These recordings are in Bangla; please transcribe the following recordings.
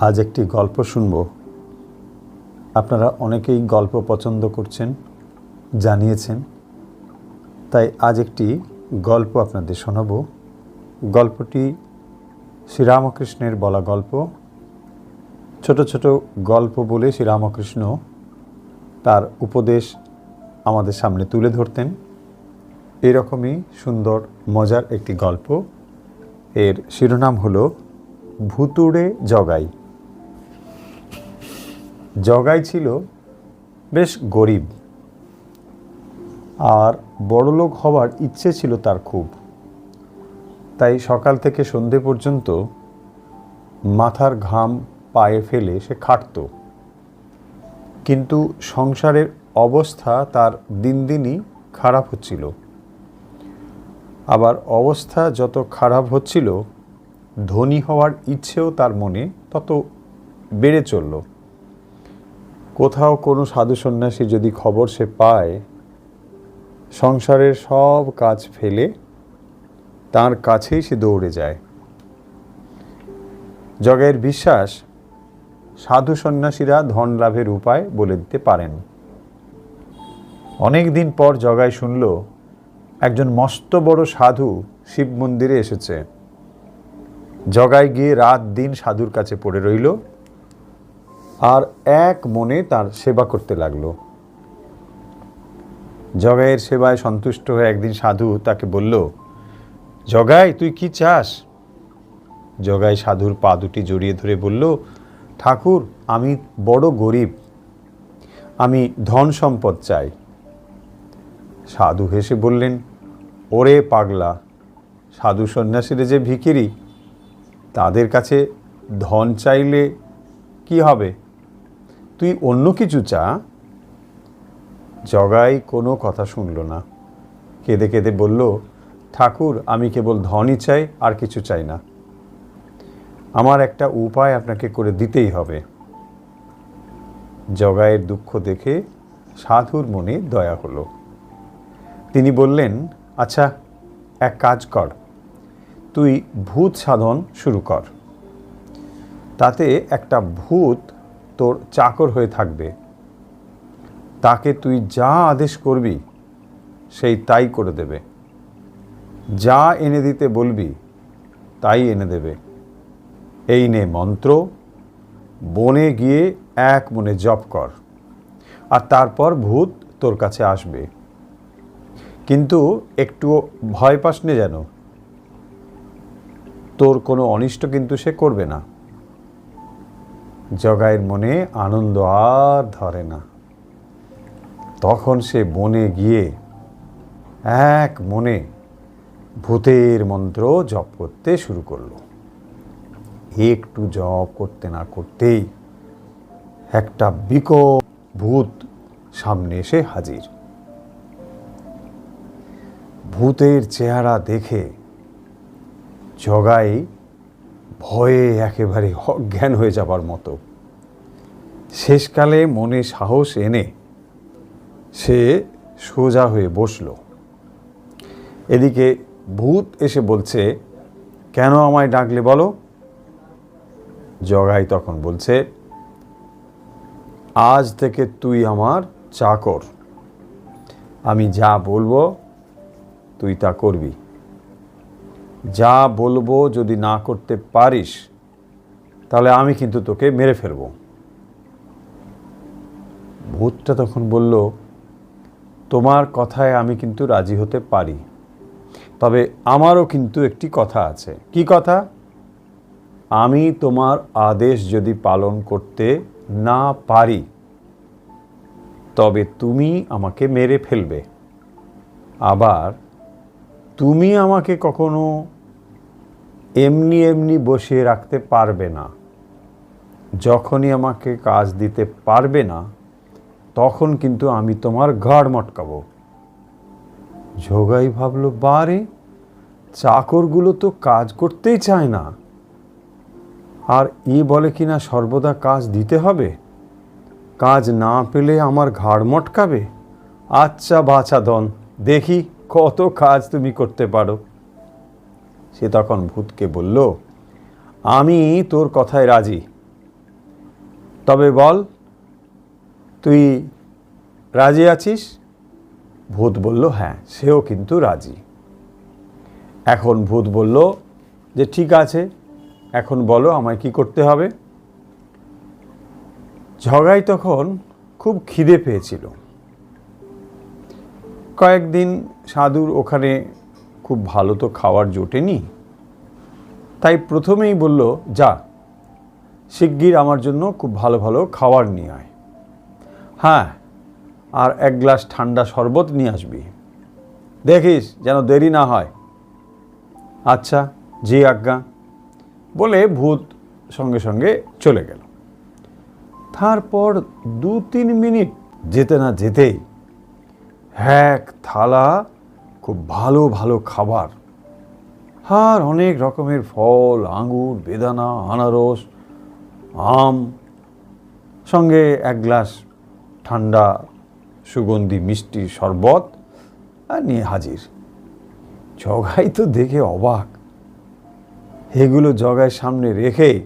আজ একটি গল্প শুনব। আপনারা অনেকেই গল্প পছন্দ করছেন, জানিয়েছেন। তাই আজ একটি গল্প আপনাদের শোনাব। গল্পটি শ্রীরামকৃষ্ণের বলা গল্প। ছোট ছোট গল্প বলে শ্রীরামকৃষ্ণ তার উপদেশ আমাদের সামনে তুলে ধরতেন। এরকমই সুন্দর, মজার একটি গল্প। এর শিরোনাম হলো, ভুতুড়ে জগাই। জগাই ছিল বেশ গরিব। আর বড়লোক হওয়ার ইচ্ছে ছিল তার খুব। তাই সকাল থেকে সন্ধে পর্যন্ত মাথার ঘাম পায়ে ফেলে সে খাটত। কিন্তু সংসারের অবস্থা তার দিন দিনই খারাপ হচ্ছিল। আবার অবস্থা যত খারাপ হচ্ছিল, ধনী হওয়ার ইচ্ছেও তার মনে তত বেড়ে চলল। কোথাও কোনো সাধু সন্ন্যাসী যদি খবর সে পায়, সংসারের সব কাজ ফেলে তার কাছেই সে দৌড়ে যায়। জগের বিশ্বাস সাধু সন্ন্যাসীরা ধন লাভের উপায় বলে দিতে পারেন। অনেক দিন পর জগাই শুনল, একজন মস্ত বড় সাধু শিব মন্দিরে এসেছে। জগায় গিয়ে রাত দিন সাধুর কাছে পড়ে রইল। আর এক মনে তার সেবা করতে লাগল। জগাইয়ের সেবায় সন্তুষ্ট হয়ে একদিন সাধু তাকে বলল, জগাই, তুই কি চাস? জগাই সাধুর পা দুটি জড়িয়ে ধরে বলল, ঠাকুর, আমি বড় গরিব, আমি ধন সম্পদ চাই। সাধু হেসে বললেন, ওরে পাগলা, সাধু সন্ন্যাসীরা যে ভিখিরি, তাদের কাছে ধন চাইলে কি হবে? তুই অন্য কিছু চা। জগাই কোনো কথা শুনল না। কেঁদে কেঁদে বলল, ঠাকুর, আমি কেবল ধনই চাই, আর কিছু চাই না। আমার একটা উপায় আপনাকে করে দিতেই হবে। জগাইয়ের দুঃখ দেখে সাধুর মনে দয়া হলো। তিনি বললেন আচ্ছা এক কাজ কর। তুই ভূত সাধন শুরু কর। তাতে একটা ভূত তোর চাকর হয়ে থাকবে। তাকে তুই যা আদেশ করবি, সেই তাই করে দেবে। যা এনে দিতে বলবি, তাই এনে দেবে। এই নে মন্ত্র, বনে গিয়ে এক মনে জপ কর, আর তারপর ভূত তোর কাছে আসবে। কিন্তু একটু ভয় পাস নে যেন। তোর কোনো অনিষ্ট কিন্তু সে করবে না। জগাইয়ের মনে আনন্দ আর ধরে না। তখন সে বনে গিয়ে এক মনে ভূতের মন্ত্র জপ করতে শুরু করল। একটু জপ করতে না করতেই একটা বিক ভূত সামনে এসে হাজির। ভূতের চেহারা দেখে জগাই ভয়ে একেবারে অজ্ঞান হয়ে যাবার মতো। শেষকালে মনে সাহস এনে সে সোজা হয়ে বসল। এদিকে ভূত এসে বলছে, কেন আমায় ডাকলে বলো? জগাই তখন বলছে, আজ থেকে তুই আমার চাকর। আমি যা বলব তুই তা করবি। যা বলব যদি না করতে পারিস, তাহলে আমি কিন্তু তোকে মেরে ফেলব। ভূতটা তখন বলল, তোমার কথায় আমি কিন্তু রাজি হতে পারি, তবে আমারও কিন্তু একটি কথা আছে। কি কথা? আমি তোমার আদেশ যদি পালন করতে না পারি, তবে তুমি আমাকে মেরে ফেলবে। আবার, তুমি আমাকে কখনো এমনি এমনি বসিয়ে রাখতে পারবে না। যখনই আমাকে কাজ দিতে পারবে না, তখন কিন্তু আমি তোমার ঘাড় মটকাবো। যোগাই ভাবলো, বারে, চাকরগুলো তো কাজ করতেই চায় না। আর ই বলে কি না সর্বদা কাজ দিতে হবে? কাজ না পেলে আমার ঘাড় মটকাবে? আচ্ছা বাছা দন দেখি কত কাজ তুমি করতে পারো। সে তখন ভূতকে বলল, আমি তোর কথায় রাজি। তবে বল, তুই রাজি আছিস? ভূত বলল হ্যাঁ সেও কিন্তু রাজি। এখন ভূত বলল, যে ঠিক আছে, এখন বলো আমায় কি করতে হবে? ঝগাই তখন খুব খিদে পেয়েছিল। কয়েকদিন সাধুর ওখানে খুব ভালো তো খাবার জোটেনি। তাই প্রথমেই বলল, যা, শিগগির আমার জন্য খুব ভালো ভালো খাবার নিয়ে আয়। হ্যাঁ আর এক গ্লাস ঠান্ডা শরবত নিয়ে আসবি। দেখিস যেন দেরি না হয়। আচ্ছা জি আজ্ঞা। বলে ভূত সঙ্গে সঙ্গে চলে গেল। তারপর দু তিন মিনিট যেতে না যেতেই এক থালা খুব ভালো ভালো খাবার। আর অনেক রকমের ফল, আঙুর, বেদানা, আনারস, আম, সঙ্গে এক গ্লাস ঠান্ডা, সুগন্ধি, মিষ্টি শরবত আর নিয়ে হাজির। জগাই তো দেখে অবাক। এগুলো জগায় সামনে রেখে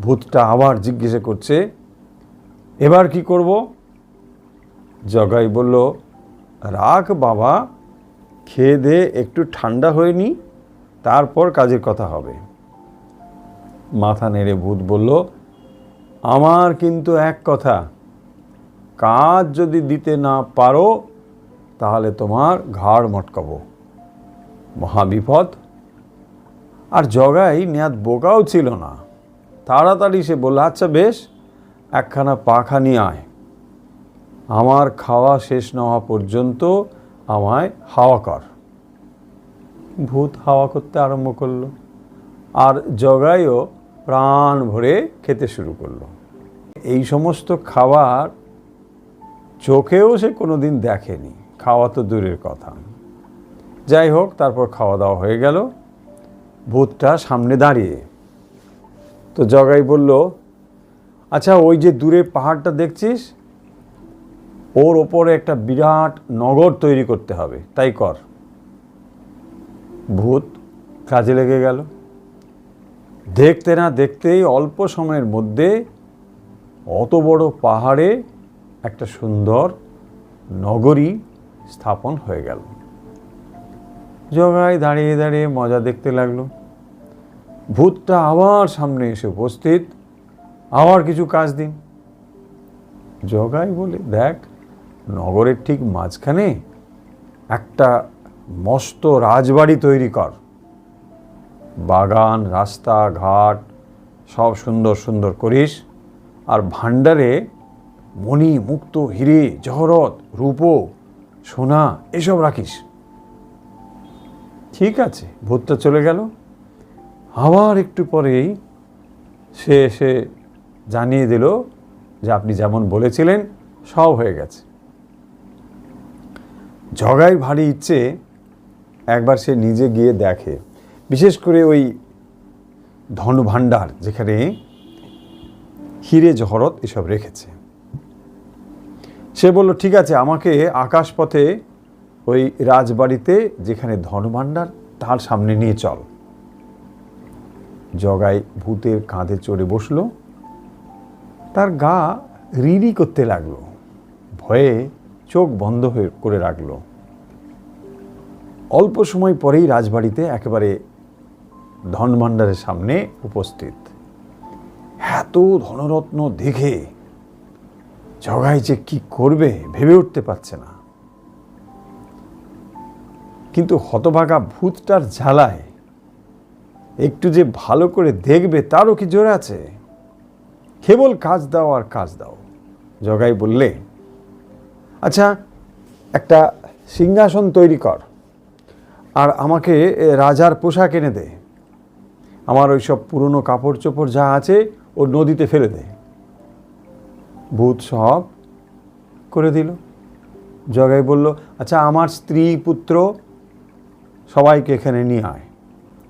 ভূতটা আবার জিজ্ঞেস করছে, এবার কি করব? জগাই বলল রাখ বাবা, খেয়ে দে, একটু ঠান্ডা হয়ে নি, তারপর কাজের কথা হবে। মাথা নেড়ে ভূত বলল, আমার কিন্তু এক কথা, কাজ যদি দিতে না পারো, তাহলে তোমার ঘাড় মটকাবো। মহাবিপদ আর জগাই নেয়াত বোকাও ছিল না। তাড়াতাড়ি সে বলল আচ্ছা বেশ, একখানা পাখা নিয়ে আয়। আমার খাওয়া শেষ না হওয়া পর্যন্ত আমায় হাওয়া কর। ভূত হাওয়া করতে আরম্ভ করল আর জগাইও প্রাণ ভরে খেতে শুরু করল। এই সমস্ত খাবার চোখেও সে কোনো দিন দেখেনি, খাওয়া তো দূরের কথা। যাই হোক, তারপর খাওয়া দাওয়া হয়ে গেল। ভূতটা সামনে দাঁড়িয়ে। তো জগাই বলল আচ্ছা ওই যে দূরে পাহাড়টা দেখছিস? ওর ওপরে একটা বিরাট নগর তৈরি করতে হবে। তাই কর। ভূত কাজে লেগে গেল। দেখতে না দেখতেই অল্প সময়ের মধ্যে অত বড় পাহাড়ে একটা সুন্দর নগরী স্থাপন হয়ে গেল। জগাই দাঁড়িয়ে দাঁড়িয়ে মজা দেখতে লাগল। ভূতটা আবার সামনে এসে উপস্থিত। আবার কিছু কাজ দিন। জগাই বলে, দেখ নগরের ঠিক মাঝখানে একটা মস্ত রাজবাড়ি তৈরি কর। বাগান, রাস্তা, ঘাট, সব সুন্দর সুন্দর করিস। আর ভাণ্ডারে মণি, মুক্ত, হিরে, জহরত, রূপো, সোনা এসব রাখিস। ঠিক আছে, ভূতটা চলে গেল। আবার একটু পরেই সে এসে জানিয়ে দিল যে আপনি যেমন বলেছিলেন, সব হয়ে গেছে। জগাই ভারী ইচ্ছে একবার সে নিজে গিয়ে দেখে। বিশেষ করে ওই ধনভাণ্ডার যেখানে হিরে জহরত এসব রেখেছে। সে বলল, ঠিক আছে, আমাকে আকাশপথে ওই রাজবাড়িতে, যেখানে ধনভাণ্ডার তার সামনে নিয়ে চল। জগাই ভূতের কাঁধে চড়ে বসল। তার গা রিরি করতে লাগল। ভয়ে চোখ বন্ধ হয়ে করে রাখল। অল্প সময় পরেই রাজবাড়িতে একেবারে ধনভাণ্ডারের সামনে উপস্থিত। এত ধনরত্ন দেখে জগাই যে কি করবে ভেবে উঠতে পারছে না। কিন্তু হতভাগা ভূতটার ঝালায় একটু যে ভালো করে দেখবে তারও কি জোর আছে? কেবল কাজ দাও আর কাজ দাও। জগাই বললে আচ্ছা একটা সিংহাসন তৈরি কর আর আমাকে রাজার পোশাক এনে দে। আমার ওই সব পুরনো কাপড় চোপড় যা আছে ও নদীতে ফেলে দে। ভূত সব করে দিল। জগাই বলল আচ্ছা আমার স্ত্রী, পুত্র সবাইকে এখানে নিয়ে আয়।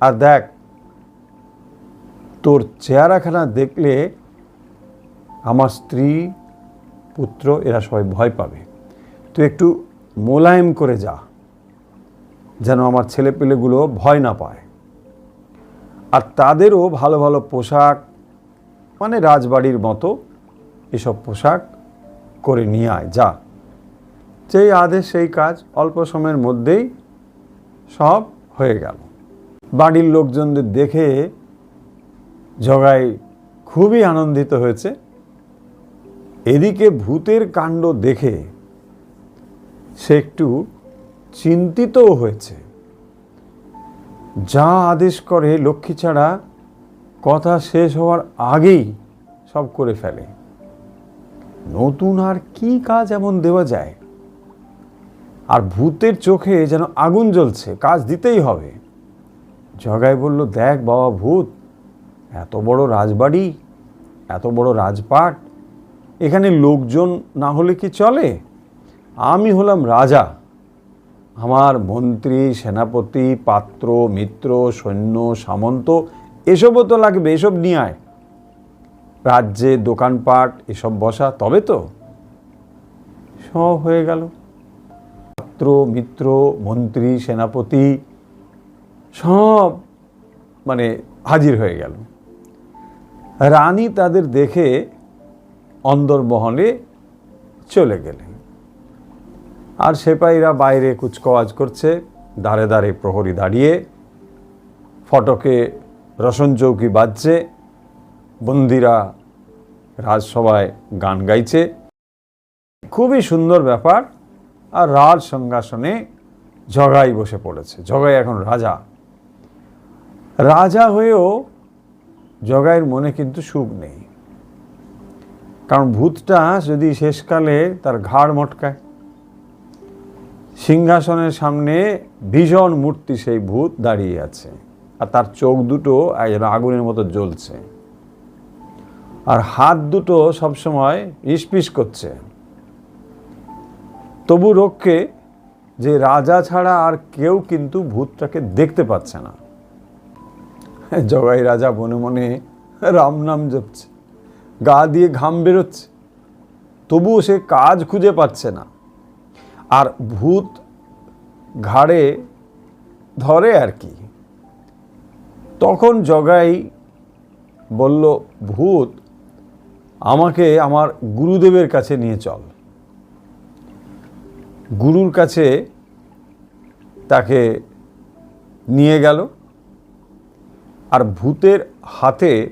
আর দেখ, তোর চেহারাখানা দেখলে আমার স্ত্রী, পুত্র এরা সবাই ভয় পাবে। তুই একটু মোলায়েম করে যা, যেন আমার ছেলেপেলেগুলো ভয় না পায়। আর তাদেরও ভালো ভালো পোশাক মানে রাজবাড়ির মতো এসব পোশাক করে নিয়ে আয়, যা। যেই আদেশ, সেই কাজ অল্প সময়ের মধ্যেই সব হয়ে গেল। বাড়ির লোকজনদের দেখে জগাই খুবই আনন্দিত হয়েছে। এদিকে ভূতের কাণ্ড দেখে সে একটু চিন্তিতও হয়েছে। যা আদেশ করে লক্ষ্মী ছাড়া কথা শেষ হওয়ার আগেই সব করে ফেলে। নতুন আর কি কাজ এমন দেওয়া যায়? আর ভূতের চোখে যেন আগুন জ্বলছে, কাজ দিতেই হবে। জগাই বলল, দেখ বাবা ভূত, এত বড় রাজবাড়ি, এত বড় রাজপাট, এখানে লোকজন না হলে কি চলে? আমি হলাম রাজা। আমার মন্ত্রী, সেনাপতি, পাত্র, মিত্র, সৈন্য, সামন্ত, এসবও তো লাগবে, এসব নিয়ে আয়। রাজ্যে দোকানপাট, এসব বসা, তবে তো সব হয়ে গেল। পাত্র, মিত্র, মন্ত্রী, সেনাপতি সব মানে হাজির হয়ে গেল। রানী তাদের দেখে অন্দরমহলে চলে গেলেন। আর সেপাইরা বাইরে কুচকাওয়াজ করছে দাঁড়ে দাঁড়ে প্রহরী দাঁড়িয়ে। ফটকে রসন চৌকি বাজছে, বন্দিরা রাজসভায় গান গাইছে। খুবই সুন্দর ব্যাপার, আর রাজ সিংহাসনে জগাই বসে পড়েছে, জগাই এখন রাজা। রাজা হয়েও জগাইয়ের মনে কিন্তু সুখ নেই। কারণ ভূতটা যদি শেষকালে তার ঘাড় মটকায় সিংহাসনের সামনে ভীষণ মূর্তি সেই ভূত দাঁড়িয়ে আছে। আর তার চোখ দুটো আগুনের মতো জ্বলছে। আর হাত দুটো সবসময় ইস্পিস করছে। তবু রক্ষে যে রাজা ছাড়া আর কেউ কিন্তু ভূতটাকে দেখতে পাচ্ছে না। জগাই রাজা মনে মনে রাম নাম জপছে, গা দিয়ে ঘাম বেরোচ্ছে। তবুও সে কাজ খুঁজে পাচ্ছে না। আর ভূত ঘাড়ে ধরে আর কি। তখন জগাই বলল, ভূত, আমাকে আমার গুরুদেবের কাছে নিয়ে চল। গুরুর কাছে তাকে নিয়ে গেল আর ভূতের হাতে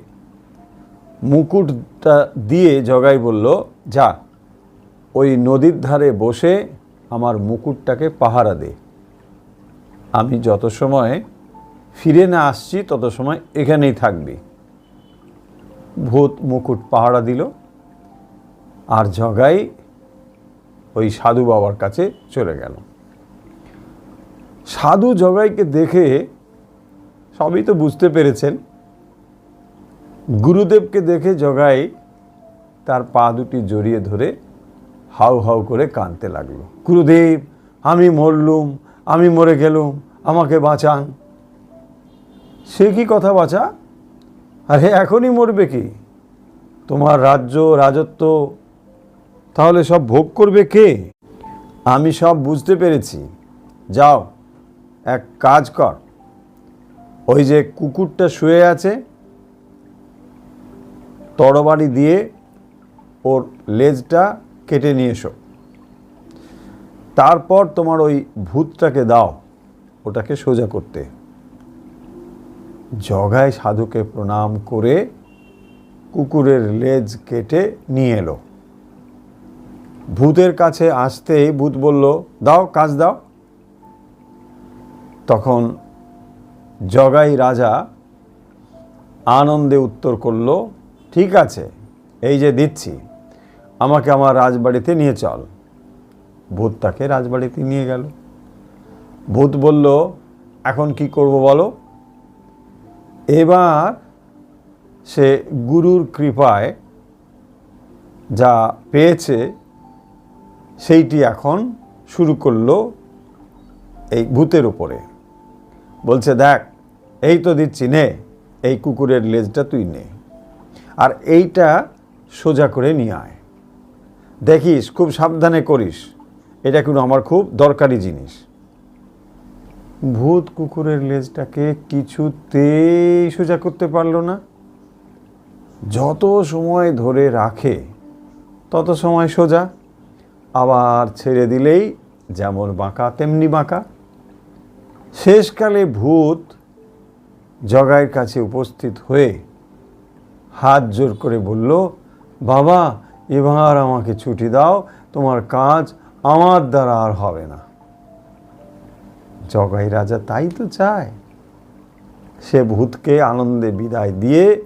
মুকুটটা দিয়ে জগাই বলল, যা, ওই নদীর ধারে বসে মুকুটটাকে পাহারা দে। আমি যত সময় ফিরে না আসছি, তত সময় এখানেই থাকবি। ভূত মুকুট পাহারা দিল আর জগাই ওই সাধু বাবার কাছে চলে গেল। সাধু জগাইকে দেখে সবই তো বুঝতে পেরেছেন। গুরুদেবকে দেখে জগাই তার পা দুটি জড়িয়ে ধরে হাউ হাউ করে কাঁদতে লাগল। গুরুদেব, আমি মরলুম, আমি মরে গেলুম, আমাকে বাঁচান। সে কি কথা বাঁচা আরে, এখনই মরবে কি? তোমার রাজ্য, রাজত্ব, তাহলে সব ভোগ করবে কে? আমি সব বুঝতে পেরেছি। যাও, এক কাজ কর। ওই যে কুকুরটা শুয়ে আছে, তরবারি দিয়ে ওর লেজটা কেটে নিয়ে এসো। তারপর তোমার ওই ভূতটাকে দাও, ওটাকে সোজা করতে। জগায় সাধুকে প্রণাম করে কুকুরের লেজ কেটে নিয়ে এলো। ভূতের কাছে আসতেই ভূত বলল, দাও, কাজ দাও। তখন জগাই রাজা আনন্দে উত্তর করল, ঠিক আছে, এই যে দিচ্ছি। আমাকে আমার রাজবাড়িতে নিয়ে চল। ভূত তাকে রাজবাড়িতে নিয়ে গেল। ভূত বলল, এখন কি করব বলো? এবার সে গুরুর কৃপায় যা পেয়েছে, সেইটি এখন শুরু করল এই ভূতের উপরে। বলছে, দেখ, এই তো দিচ্ছি, নে, এই কুকুরের লেজটা তুই নে। আর এইটা সোজা করে নিয়ে আয়। দেখিস, খুব সাবধানে করিস। এটা কিন্তু আমার খুব দরকারি জিনিস। ভূত কুকুরের লেজটাকে কিছুতেই সোজা করতে পারল না। যত সময় ধরে রাখে, তত সময় সোজা। আবার ছেড়ে দিলেই যেমন বাঁকা, তেমনি বাঁকা। শেষকালে ভূত জগাইয়ের কাছে উপস্থিত হয়ে হাত জোর করে বলল, বাবা এবার আমাকে ছুটি দাও, তোমার কাজ আমার দ্বারা আর হবে না। জগাই রাজা তাই তো চায়। সে ভূতকে আনন্দে বিদায় দিয়ে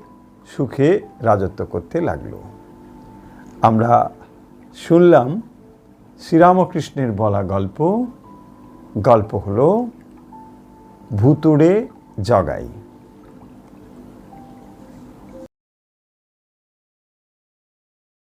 সুখে রাজত্ব করতে লাগল। আমরা শুনলাম শ্রীরামকৃষ্ণের বলা গল্প। গল্প হলো, ভুতুড়ে জগাই।